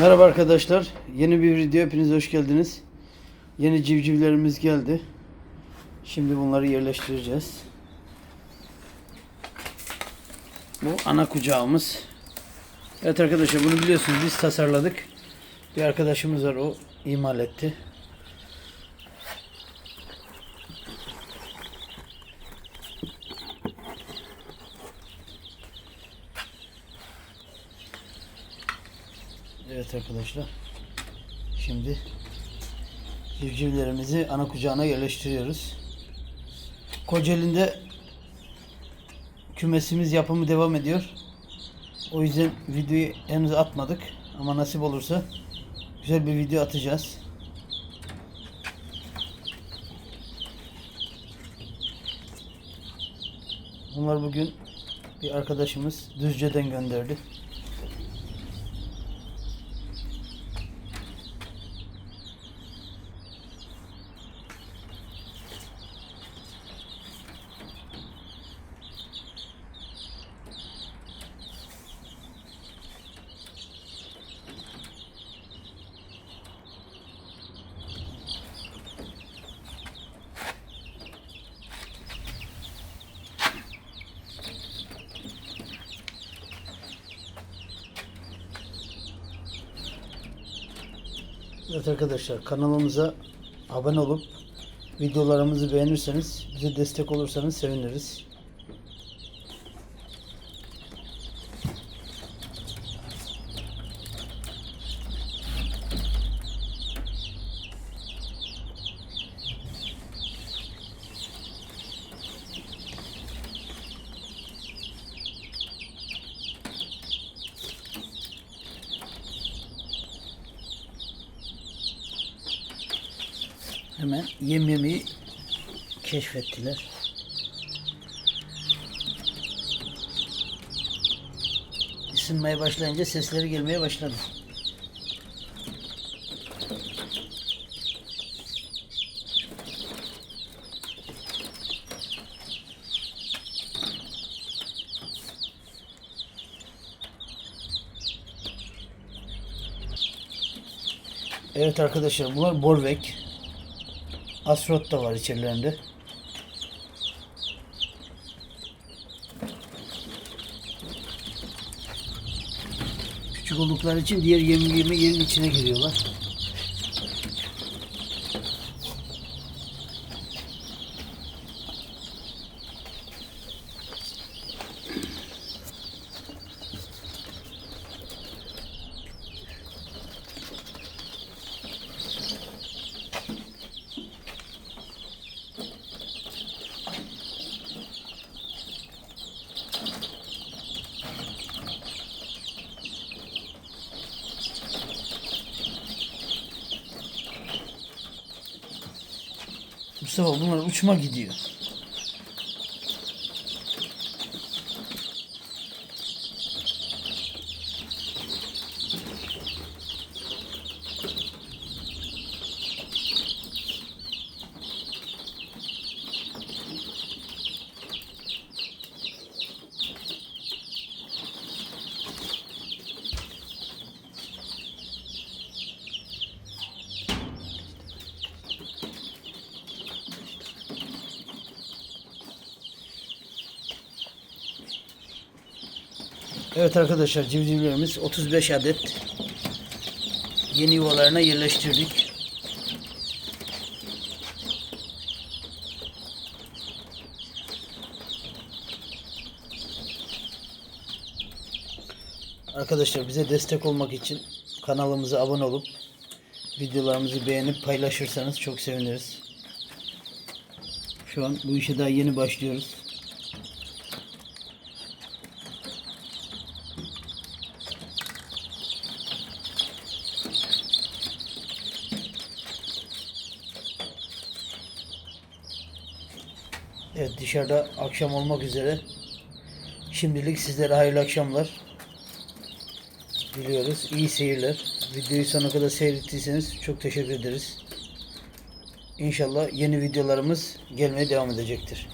Merhaba arkadaşlar. Yeni bir video hepiniz hoş geldiniz. Yeni civcivlerimiz geldi. Şimdi bunları yerleştireceğiz. Bu ana kucağımız. Evet arkadaşlar bunu biliyorsunuz biz tasarladık. Bir arkadaşımız var o imal etti. Evet arkadaşlar. Şimdi civcivlerimizi ana kucağına yerleştiriyoruz. Kocaeli'nde kümesimiz yapımı devam ediyor. O yüzden videoyu henüz atmadık ama nasip olursa güzel bir video atacağız. Bunlar bugün bir arkadaşımız Düzce'den gönderdi. Evet arkadaşlar kanalımıza abone olup videolarımızı beğenirseniz bize destek olursanız seviniriz. Hemen yem yemeyi keşfettiler. Isınmaya başlayınca sesleri gelmeye başladı. Evet arkadaşlar bunlar Borvek. Asrot da var içerilerinde. Küçük oldukları için diğer yem yemi yerin içine giriyorlar. Mustafa bunlar uçma gidiyor. Evet arkadaşlar civcivlerimiz 35 adet yeni yuvalarına yerleştirdik. Arkadaşlar bize destek olmak için kanalımıza abone olup videolarımızı beğenip paylaşırsanız çok seviniriz. Şu an bu işe daha yeni başlıyoruz. Evet dışarıda akşam olmak üzere. Şimdilik sizlere hayırlı akşamlar. Diliyoruz. İyi seyirler. Videoyu sonuna kadar seyrettiyseniz çok teşekkür ederiz. İnşallah yeni videolarımız gelmeye devam edecektir.